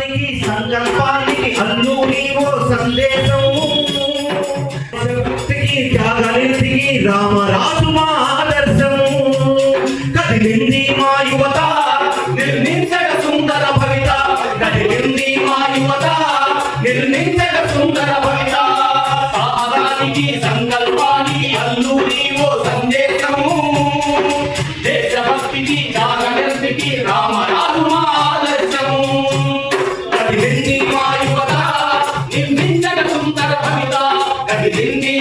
పోరాటానికి సంకల్పానికి అన్ను నీవో సందేశం శక్తికి త్యాగనిధికి రామరాజు మా ఆదర్శం కదిలింది మా యువత నిర్మించక సుందర భవిత. కదిలింది మా యువత నిర్మించక సుందర భవిత. సాధానికి సంకల్పానికి అల్లు నీవో సందేశము. దేశభక్తికి త్యాగనిధికి రామరాజు మా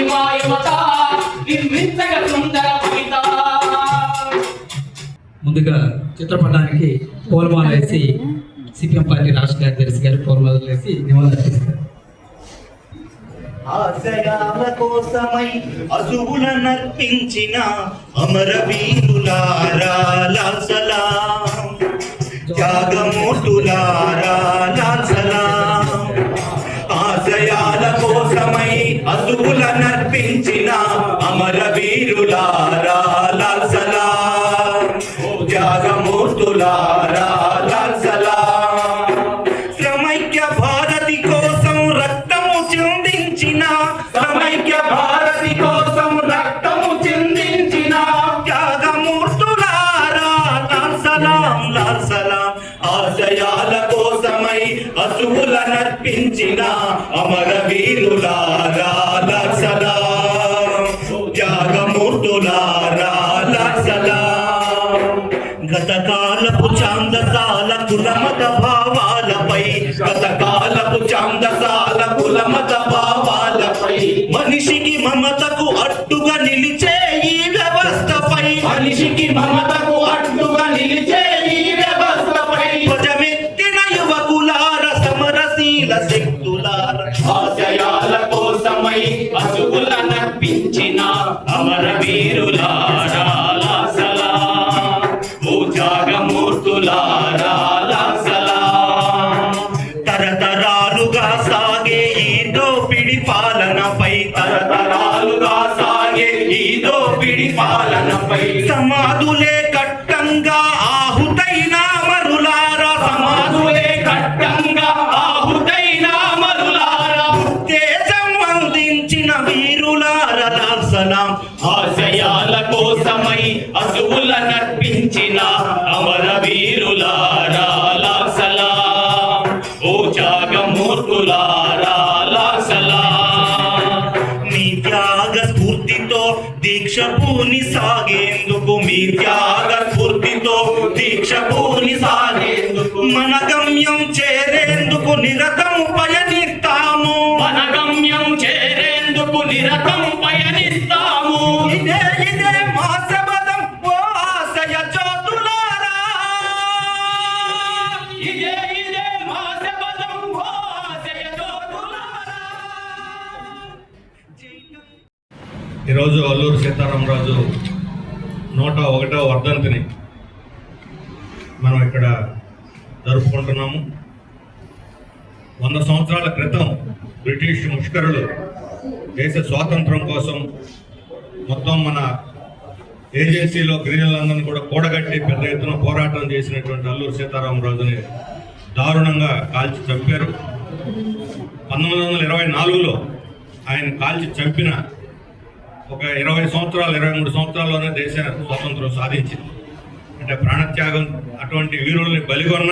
మా యువత సుందర ముందుగా చిత్రపటానికి పూలమాల వేసి సిపిఎం పార్టీ రాష్ట్ర కార్యదర్శి గారు పూలమాల వేసి నివాళులర్పిస్తారు ఆశయాల కోసమై అసువుల నర్పించిన అమరవీరులారా లాసలాం త్యాగమూర్తులారా లాసలాం అమరవీరులారా లాసలాం త్యాగమూర్తులారా భారతి కోసం రక్తము చిందించిన శ్రమైక్య భారతి కోసం రక్తము చిందించిన త్యాగమూర్తులారా ఆశయాల కోసమై అసువుల నర్పించిన అమర వీరులారా లాల్ గతకాలపు చాందసాల కులమత భావాలపై గతకాలపు చాందసాల కులమత భావాలపై మనిషికి మమతకు అట్టుగా నిలిచే ఈ వ్యవస్థపై మనిషికి మమతకు అట్టుగా నిలిచే సమాధులే కట్టంగా ఆహుతైన మరులారా. సమాధులే కట్టంగా ఆహుతైన మరులారా. ఉత్తేజం అందించిన వీరులార సలాం ఆశయాల కోసమై అసువుల నర్పించిన అమర వీరులారా. సీతారామరాజు నూట ఒకటో వర్ధంతిని మనం ఇక్కడ జరుపుకుంటున్నాము. వంద సంవత్సరాల క్రితం బ్రిటిష్ ముష్కరులు దేశ స్వాతంత్రం కోసం మొత్తం మన ఏజెన్సీలో గిరిజనులందరినీ కూడా కూడగట్టి పెద్ద ఎత్తున పోరాటం చేసినటువంటి అల్లూరు సీతారామరాజుని దారుణంగా కాల్చి చంపారు. పంతొమ్మిది వందల ఇరవై నాలుగులో ఆయన కాల్చి చంపిన ఒక ఇరవై సంవత్సరాలు ఇరవై మూడు సంవత్సరాల్లోనే దేశ స్వాతంత్రం సాధించింది. అంటే ప్రాణత్యాగం అటువంటి వీరుల్ని బలిగొన్న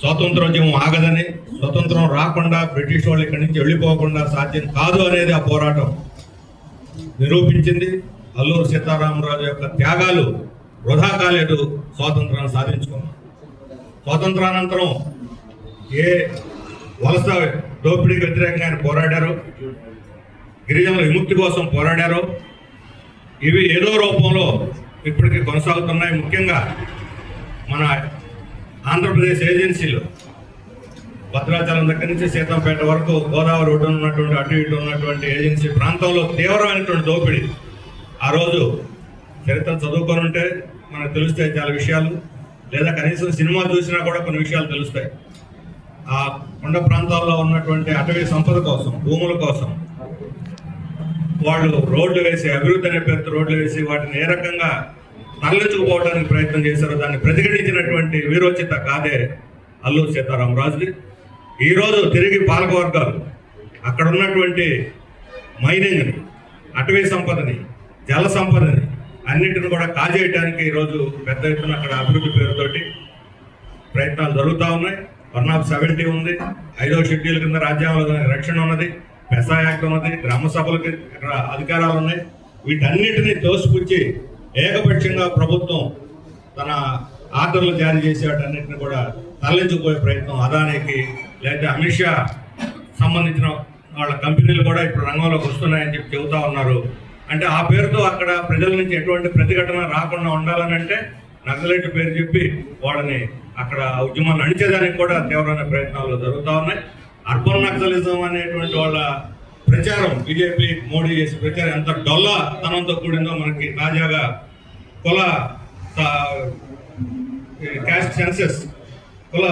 స్వాతంత్రోద్యమం ఆగదని స్వతంత్రం రాకుండా బ్రిటిష్ వాళ్ళు ఇక్కడి నుంచి వెళ్ళిపోకుండా సాధ్యం కాదు అనేది ఆ పోరాటం నిరూపించింది. అల్లూరు సీతారామరాజు యొక్క త్యాగాలు వృధా కాలేదు స్వాతంత్రాన్ని సాధించుకున్నాం స్వాతంత్రానంతరం ఏ వలస దోపిడీకి వ్యతిరేకంగా ఆయన పోరాడారు? గిరిజనుల విముక్తి కోసం పోరాడారు. ఇవి ఏదో రూపంలో ఇప్పటికీ కొనసాగుతున్నాయి. ముఖ్యంగా మన ఆంధ్రప్రదేశ్ ఏజెన్సీలు. భద్రాచలం దగ్గర నుంచి సీతంపేట వరకు గోదావరి ఒడ్డున ఉన్నటువంటి అటు ఇటు ఉన్నటువంటి ఏజెన్సీ ప్రాంతంలో తీవ్రమైనటువంటి దోపిడీ. ఆ రోజు చరిత్ర చదువుకొని ఉంటే మనకు తెలుస్తాయి చాలా విషయాలు. లేదా కనీసం సినిమా చూసినా కూడా కొన్ని విషయాలు తెలుస్తాయి. ఆ కొండ ప్రాంతాల్లో ఉన్నటువంటి అటవీ సంపద కోసం భూముల కోసం వాళ్ళు రోడ్లు వేసి అభివృద్ధి అనే పేరుతో రోడ్లు వేసి వాటిని ఏ రకంగా తరలించుకుపోవడానికి ప్రయత్నం చేశారో దాన్ని ప్రతిఘటించినటువంటి వీరోచిత కాదే అల్లూరు సీతారామరాజుది ఈరోజు తిరిగి పాలకవర్గాలు అక్కడ ఉన్నటువంటి మైనింగ్ని అటవీ సంపదని జల సంపదని అన్నిటిని కూడా కాజేయడానికి ఈరోజు పెద్ద ఎత్తున అక్కడ అభివృద్ధి పేరుతోటి ప్రయత్నాలు జరుగుతూ ఉన్నాయి. వన్ ఆఫ్ సెవెంటీ ఉంది. ఐదో షెడ్యూల్ కింద రాజ్యాంగంలో రక్షణ ఉన్నది. పెసా యాక్ట్ ఉన్నది గ్రామ సభలకి ఇక్కడ అధికారాలు ఉన్నాయి. వీటన్నిటిని తోసిపుచ్చి ఏకపక్షంగా ప్రభుత్వం తన ఆర్డర్లు జారీ చేసే వాటన్నిటిని కూడా తరలించుకుపోయే ప్రయత్నం అదానికి లేదా అమిత్ షా సంబంధించిన వాళ్ళ కంపెనీలు కూడా ఇప్పుడు రంగంలోకి వస్తున్నాయని చెప్పి చెబుతా ఉన్నారు. అంటే ఆ పేరుతో అక్కడ ప్రజల నుంచి ఎటువంటి ప్రతిఘటన రాకుండా ఉండాలని అంటే నక్సలైట్ పేరు చెప్పి వాళ్ళని అక్కడ ఉద్యమాన్ని అణిచేదానికి కూడా తీవ్రమైన ప్రయత్నాలు జరుగుతూ ఉన్నాయి. అర్బన్ నక్సలిజం అనేటువంటి వాళ్ళ ప్రచారం బీజేపీ మోడీ చేసే ప్రచారం ఎంత డొల్లా తనంతో కూడిందో మనకి తాజాగా కుల క్యాస్ట్ సెన్సెస్ కుల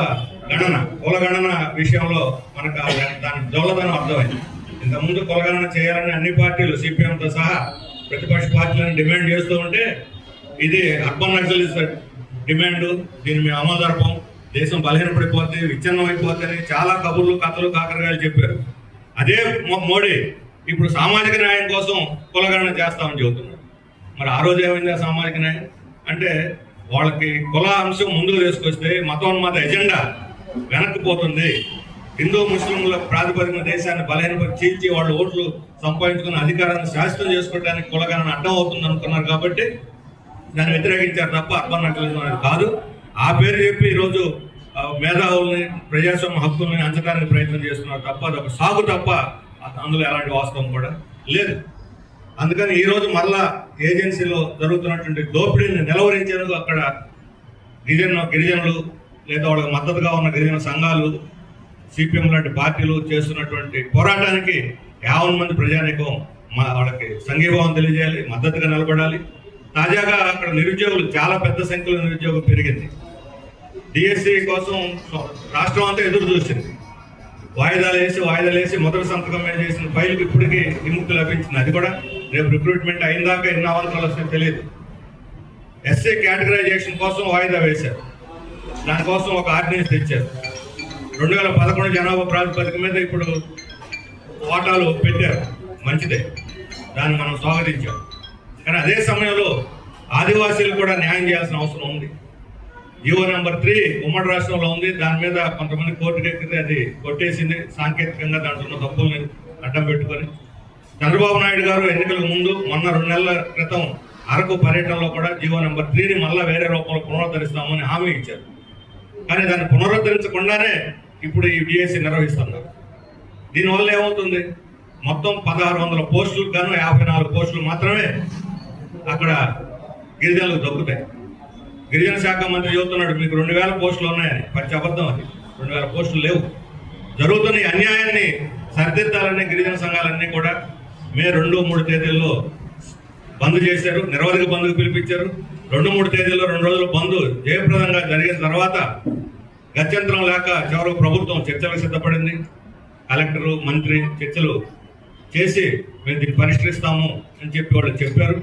గణన కుల గణన విషయంలో మనకు దాని- దొల్లదనం అర్థమైంది. ఇంతకుముందు కుల గణన చేయాలని అన్ని పార్టీలు సిపిఎంతో సహా ప్రతిపక్ష పార్టీలను డిమాండ్ చేస్తూ ఉంటే ఇది అర్బన్ నక్సలిస్ట్ డిమాండ్ దీని మేము అమలు దేశం బలహీనపడిపోతే విచ్ఛిన్నం అయిపోతుంది చాలా కబుర్లు కథలు కాకరకాయలు చెప్పారు. అదే మోడీ ఇప్పుడు సామాజిక న్యాయం కోసం కులగణన చేస్తామని చెబుతున్నారు. మరి ఆ రోజు ఏమైంది సామాజిక న్యాయం? అంటే వాళ్ళకి కుల అంశం ముందుకు తీసుకొస్తే మతోన్మత ఎజెండా వెనక్కి పోతుంది. హిందూ ముస్లింల ప్రాతిపదికన దేశాన్ని బలహీనపడి చీల్చి వాళ్ళు ఓట్లు సంపాదించుకున్న అధికారాన్ని శాశ్వతం చేసుకోవడానికి కులగణన అడ్డం అవుతుంది అనుకున్నారు కాబట్టి దాన్ని వ్యతిరేకించారు తప్ప అర్బన్ నక్సలిజం అనేది కాదు. ఆ పేరు చెప్పి ఈరోజు మేధావుల్ని ప్రజాస్వామ్య హక్కుల్ని అంచడానికి ప్రయత్నం చేస్తున్నారు తప్ప అదొక సాగు తప్ప అందులో ఎలాంటి వాస్తవం కూడా లేదు. అందుకని ఈరోజు మరలా ఏజెన్సీలో జరుగుతున్నటువంటి దోపిడీని నిలవరించేందుకు అక్కడ గిరిజన గిరిజనులు లేదా వాళ్ళకి మద్దతుగా ఉన్న గిరిజన సంఘాలు సిపిఎం లాంటి పార్టీలు చేస్తున్నటువంటి పోరాటానికి యావన్ మంది ప్రజానీకం మా- వాళ్ళకి సంఘీభావం తెలియజేయాలి మద్దతుగా నిలబడాలి. తాజాగా అక్కడ నిరుద్యోగులు చాలా పెద్ద సంఖ్యలో నిరుద్యోగం పెరిగింది. డిఎస్సి కోసం రాష్ట్రం అంతా ఎదురు చూసింది. వాయిదాలు వేసి వాయిదాలు వేసి మొదటి సంతకం మీద చేసిన ఫైల్కి ఇప్పటికీ విముక్తి లభించింది. అది కూడా రేపు రిక్రూట్మెంట్ అయిన ఎన్ని అవాంతరాలు వస్తాయో తెలియదు ఎస్సీ కేటగరైజేషన్ కోసం వాయిదా వేశారు. దానికోసం ఒక ఆర్డినెన్స్ తెచ్చారు రెండు వేల పదకొండు జనాభా ప్రాతిపదిక మీద ఇప్పుడు కోటాలు పెట్టారు. మంచిదే. దాన్ని మనం స్వాగతించాం. కానీ అదే సమయంలో ఆదివాసీలు కూడా న్యాయం చేయాల్సిన అవసరం ఉంది. జీవో నెంబర్ త్రీ ఉమ్మడి రాష్ట్రంలో ఉంది. దాని మీద కొంతమంది కోర్టుకు ఎక్కితే అది కొట్టేసింది. సాంకేతికంగా దాంట్లో ఉన్న తప్పుల్ని అడ్డం పెట్టుకొని. చంద్రబాబు నాయుడు గారు ఎన్నికలకు ముందు మొన్న రెండు నెలల క్రితం అరకు పర్యటనలో కూడా జీవో నెంబర్ త్రీని మళ్ళీ వేరే రూపంలో పునరుద్ధరిస్తామని హామీ ఇచ్చారు. కానీ దాన్ని పునరుద్ధరించకుండానే ఇప్పుడు ఈ డిఎస్సి నిర్వహిస్తున్నారు. దీనివల్ల ఏమవుతుంది? మొత్తం పదహారు వందల పోస్టులకు గాను యాభై నాలుగు పోస్టులు మాత్రమే అక్కడ గిరిజనులకు దక్కుతాయి. గిరిజన శాఖ మంత్రి చెబుతున్నాడు మీకు రెండు వేల పోస్టులు ఉన్నాయని. పచ్చి అబద్ధం అది. రెండు వేల పోస్టులు లేవు. జరుగుతున్న ఈ అన్యాయాన్ని సరిదిద్దాలని గిరిజన సంఘాలన్నీ కూడా మే రెండు మూడు తేదీల్లో బంద్ చేశారు. నిరవధిక బంద్కు పిలిపించారు. రెండు మూడు తేదీల్లో రెండు రోజులు బంద్ జయప్రదంగా జరిగిన తర్వాత గత్యంతరం లేక చివరకు ప్రభుత్వం చర్చలకు సిద్ధపడింది. కలెక్టరు మంత్రి చర్చలు చేసి మేము దీన్ని పరిష్కరిస్తాము అని చెప్పి వాళ్ళు చెప్పారు.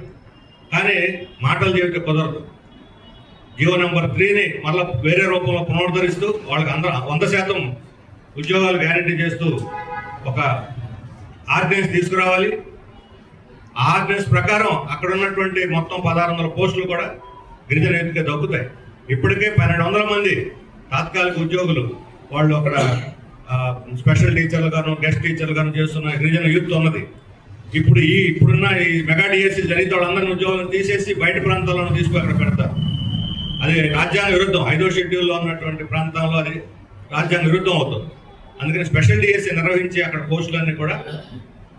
కానీ మాటలు చెబితే కుదరదు. జియో నెంబర్ త్రీని మళ్ళీ వేరే రూపంలో పునరుద్ధరిస్తూ వాళ్ళకి అందరూ వంద శాతం ఉద్యోగాలు గ్యారంటీ చేస్తూ ఒక ఆర్డినెన్స్ తీసుకురావాలి. ఆ ఆర్డినెన్స్ ప్రకారం అక్కడ ఉన్నటువంటి మొత్తం పదహారు వందల పోస్టులు కూడా గిరిజన యువతకే దక్కుతాయి. ఇప్పటికే పన్నెండు వందల మంది తాత్కాలిక ఉద్యోగులు వాళ్ళు అక్కడ స్పెషల్ టీచర్లు గాను గెస్ట్ టీచర్లు గాను చేస్తున్న గిరిజన యూత్ ఉన్నది. ఇప్పుడు ఈ ఇప్పుడున్న ఈ మెగా డిఎస్సీ జరిగితే వాళ్ళందరినీ ఉద్యోగాలను తీసేసి బయట ప్రాంతాలను తీసుకు అక్కడ పెడతారు. అది రాజ్యాంగ విరుద్ధం. ఐదో షెడ్యూల్లో ఉన్నటువంటి ప్రాంతాల్లో అది రాజ్యాంగ విరుద్ధం అవుతుంది. అందుకని స్పెషల్ డిఎస్సి నిర్వహించి అక్కడ పోస్టులన్నీ కూడా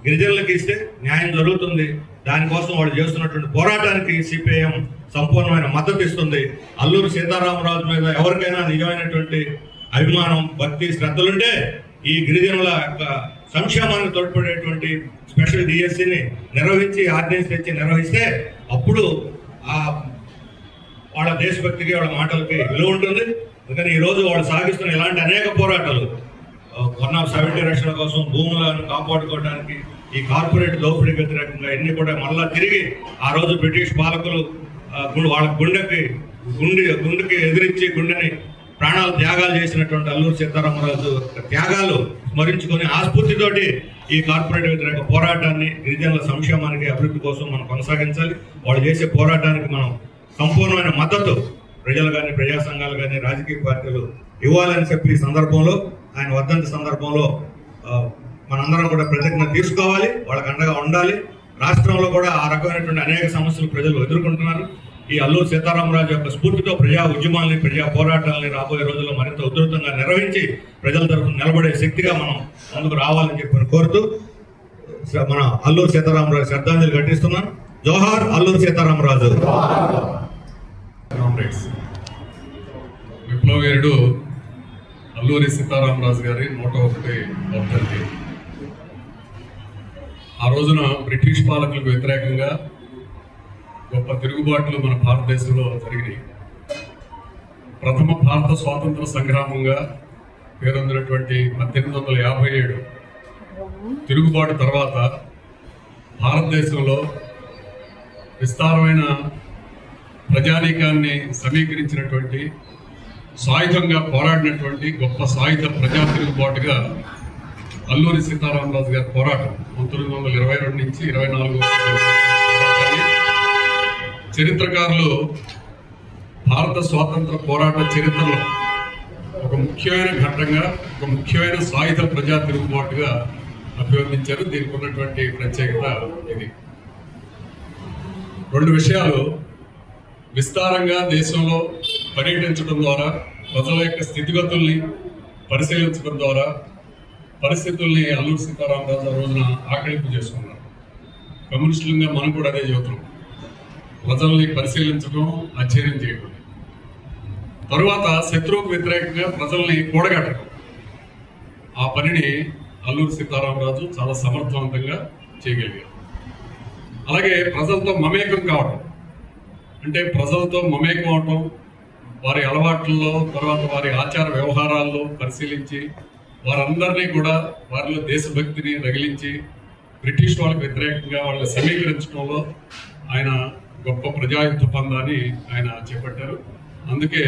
గిరిజనులకు ఇస్తే న్యాయం జరుగుతుంది. దానికోసం వాళ్ళు చేస్తున్నటువంటి పోరాటానికి సిపిఐఎం సంపూర్ణమైన మద్దతు ఇస్తుంది. అల్లూరు సీతారామరాజు మీద ఎవరికైనా నిజమైనటువంటి అభిమానం భక్తి శ్రద్ధలుంటే ఈ గిరిజనుల యొక్క సంక్షేమానికి తోడ్పడేటువంటి స్పెషల్ డిఎస్సిని నిర్వహించి ఆర్డినెన్స్ తెచ్చి నిర్వహిస్తే అప్పుడు ఆ వాళ్ళ దేశభక్తికి వాళ్ళ మాటలకి విలువ ఉంటుంది. అందుకని ఈ రోజు వాళ్ళు సాగిస్తున్న ఇలాంటి అనేక పోరాటాలు వన్ ఆఫ్ సెవెంటీ రక్షణ కోసం భూములను కాపాడుకోవడానికి ఈ కార్పొరేట్ దోపిడీకి వ్యతిరేకంగా ఇన్ని కూడా మళ్ళా తిరిగి ఆ రోజు బ్రిటిష్ పాలకులు వాళ్ళ గుండెకి గుండె గుండెకి ఎదిరించి గుండెని ప్రాణాలు త్యాగాలు చేసినటువంటి అల్లూరు సీతారామరాజు త్యాగాలు స్మరించుకొని ఆస్ఫూర్తితోటి ఈ కార్పొరేట్ వ్యతిరేక పోరాటాన్ని గిరిజనుల సంక్షేమానికి అభివృద్ధి కోసం మనం కొనసాగించాలి. వాళ్ళు చేసే పోరాటానికి మనం సంపూర్ణమైన మద్దతు ప్రజలు కానీ ప్రజా సంఘాలు కానీ రాజకీయ పార్టీలు ఇవ్వాలని చెప్పి ఈ సందర్భంలో ఆయన వర్ధంతి సందర్భంలో మనందరం కూడా ప్రతిజ్ఞ తీసుకోవాలి వాళ్ళకి అండగా ఉండాలి. రాష్ట్రంలో కూడా ఆ రకమైనటువంటి అనేక సమస్యలు ప్రజలు ఎదుర్కొంటున్నారు. ఈ అల్లూరు సీతారామరాజు యొక్క స్ఫూర్తితో ప్రజా ఉద్యమాల్ని ప్రజా పోరాటాలని రాబోయే రోజుల్లో మరింత ఉధృతంగా నిర్వహించి ప్రజల తరఫున నిలబడే శక్తిగా మనం ముందుకు రావాలని చెప్పి కోరుతూ మన అల్లూరు సీతారామరాజు శ్రద్ధాంజలి ఘటిస్తున్నాను. జోహార్ అల్లూరు సీతారామరాజు. విప్లవీరుడు అల్లూరి సీతారామరాజు గారి నూట ఒకటి వర్ధంతి. ఆ రోజున బ్రిటిష్ పాలకులకు వ్యతిరేకంగా గొప్ప తిరుగుబాట్లు మన భారతదేశంలో జరిగినాయి. ప్రథమ భారత స్వాతంత్ర సంగ్రామంగా పేరొందినటువంటి పద్దెనిమిది వందల యాభై ఏడు. తిరుగుబాటు తర్వాత భారతదేశంలో విస్తారమైన ప్రజానీకాన్ని సమీకరించినటువంటి సాయుధంగా పోరాడినటువంటి గొప్ప సాయుధ ప్రజా తిరుగుబాటుగా అల్లూరి సీతారామరాజు గారి పోరాటం పంతొమ్మిది వందల ఇరవై రెండు నుంచి ఇరవై నాలుగు చరిత్రకారులు భారత స్వాతంత్ర పోరాట చరిత్రలో ఒక ముఖ్యమైన ఘట్టంగా ఒక ముఖ్యమైన సాయుధ ప్రజా తిరుగుబాటుగా అభివర్ణించారు. దీనికి ఉన్నటువంటి ప్రత్యేకత ఇది. రెండు విషయాలు విస్తారంగా దేశంలో పర్యటించడం ద్వారా ప్రజల యొక్క స్థితిగతుల్ని పరిశీలించడం ద్వారా పరిస్థితుల్ని అల్లూరు సీతారామరాజు రోజున ఆకలింపు చేసుకున్నారు. కమ్యూనిస్టులుగా మనం కూడా అదే చెబుతున్నాం. ప్రజల్ని పరిశీలించడం అధ్యయనం చేయడం. తరువాత శత్రువుకు వ్యతిరేకంగా ప్రజల్ని కూడగట్టడం. ఆ పనిని అల్లూరు సీతారామరాజు చాలా సమర్థవంతంగా చేయగలిగారు. అలాగే ప్రజలతో మమేకం కావటం. అంటే ప్రజలతో మమేకం అవటం వారి అలవాట్లలో తర్వాత వారి ఆచార వ్యవహారాల్లో పరిశీలించి వారందరినీ కూడా వారిలో దేశభక్తిని రగిలించి బ్రిటిష్ వాళ్ళకి వ్యతిరేకంగా వాళ్ళని సమీకరించడంలో ఆయన గొప్ప ప్రజాయుద్ధ పందాన్ని ఆయన చేపట్టారు. అందుకే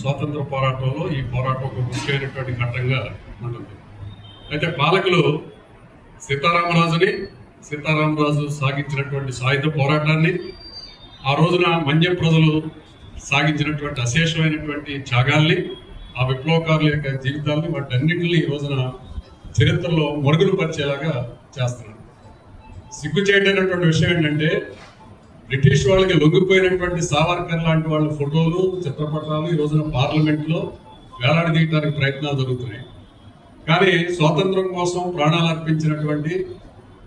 స్వాతంత్ర పోరాటంలో ఈ పోరాటం ఒక ముఖ్యమైనటువంటి ఘట్టంగా ఉంటుంది అయితే పాలకులు సీతారామరాజుని సీతారామరాజు సాగించినటువంటి సాయుధ పోరాటాన్ని ఆ రోజున మన్యం ప్రజలు సాగించినటువంటి అశేషమైనటువంటి త్యాగాల్ని ఆ విప్లవకారుల యొక్క జీవితాల్ని వాటన్నింటినీ ఈ రోజున చరిత్రలో మరుగులు పరిచేలాగా చేస్తున్నారు. సిగ్గుచేటైనటువంటి విషయం ఏంటంటే బ్రిటిష్ వాళ్ళకి లొంగిపోయినటువంటి సావర్కర్ లాంటి వాళ్ళ ఫోటోలు చిత్రపటాలు ఈ రోజున పార్లమెంట్లో వేలాడదీయడానికి ప్రయత్నాలు జరుగుతున్నాయి. కానీ స్వాతంత్రం కోసం ప్రాణాలు అర్పించినటువంటి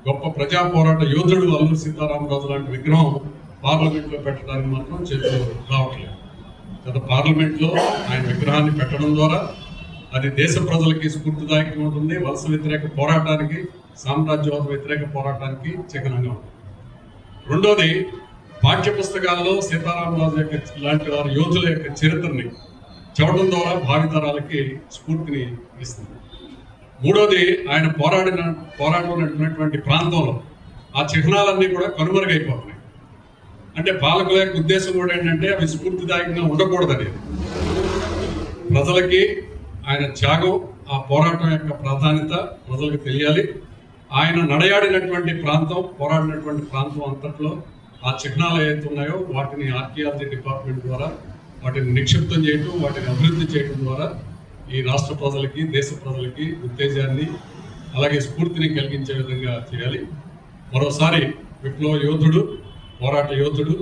గొప్ప ప్రజా పోరాట యోధుడు అల్లూరి సీతారామరాజు లాంటి విగ్రహం పార్లమెంట్లో పెట్టడానికి మాత్రం చేతులు రావట్లేదు. గత పార్లమెంట్లో ఆయన విగ్రహాన్ని పెట్టడం ద్వారా అది దేశ ప్రజలకి స్ఫూర్తిదాయకంగా ఉంటుంది వలస వ్యతిరేక పోరాటానికి సామ్రాజ్యవాద వ్యతిరేక పోరాటానికి చిహ్నంగా ఉంటుంది. రెండోది పాఠ్య పుస్తకాల్లో సీతారామరాజు యొక్క లాంటి వారి యోధుల యొక్క చరిత్రని చెప్పడం ద్వారా భావితరాలకి స్ఫూర్తిని ఇస్తుంది. మూడోది ఆయన పోరాడిన పోరాడినటువంటి ప్రాంతంలో ఆ చిహ్నాలన్నీ కూడా కనుమరుగైపోతున్నాయి. అంటే పాలకుల యొక్క ఉద్దేశం కూడా ఏంటంటే అవి స్ఫూర్తిదాయకంగా ఉండకూడదని ప్రజలకి ఆయన త్యాగం ఆ పోరాటం యొక్క ప్రాధాన్యత ప్రజలకు తెలియాలి. ఆయన నడయాడినటువంటి ప్రాంతం పోరాడినటువంటి ప్రాంతం అంతట్లో ఆ చిహ్నాలు ఏవైతే ఉన్నాయో వాటిని ఆర్కియాలజీ డిపార్ట్మెంట్ ద్వారా వాటిని నిక్షిప్తం చేయటం వాటిని అభివృద్ధి చేయడం ద్వారా ఈ రాష్ట్ర ప్రజలకి దేశ ప్రజలకి ఉత్తేజాన్ని అలాగే స్ఫూర్తిని కలిగించే విధంగా చేయాలి. మరోసారి విప్లవ యోధుడు పోరాట యోధుడు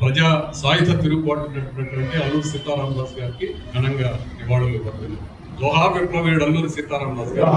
ప్రజా సాయుధ తిరుగుబాటునటువంటి అల్లూరి సీతారామదాస్ గారికి ఘనంగా నివాళులు ఇవ్వబడింది. జోహార్ విప్లవేయుడు అల్లూరి సీతారామదాస్ గారు.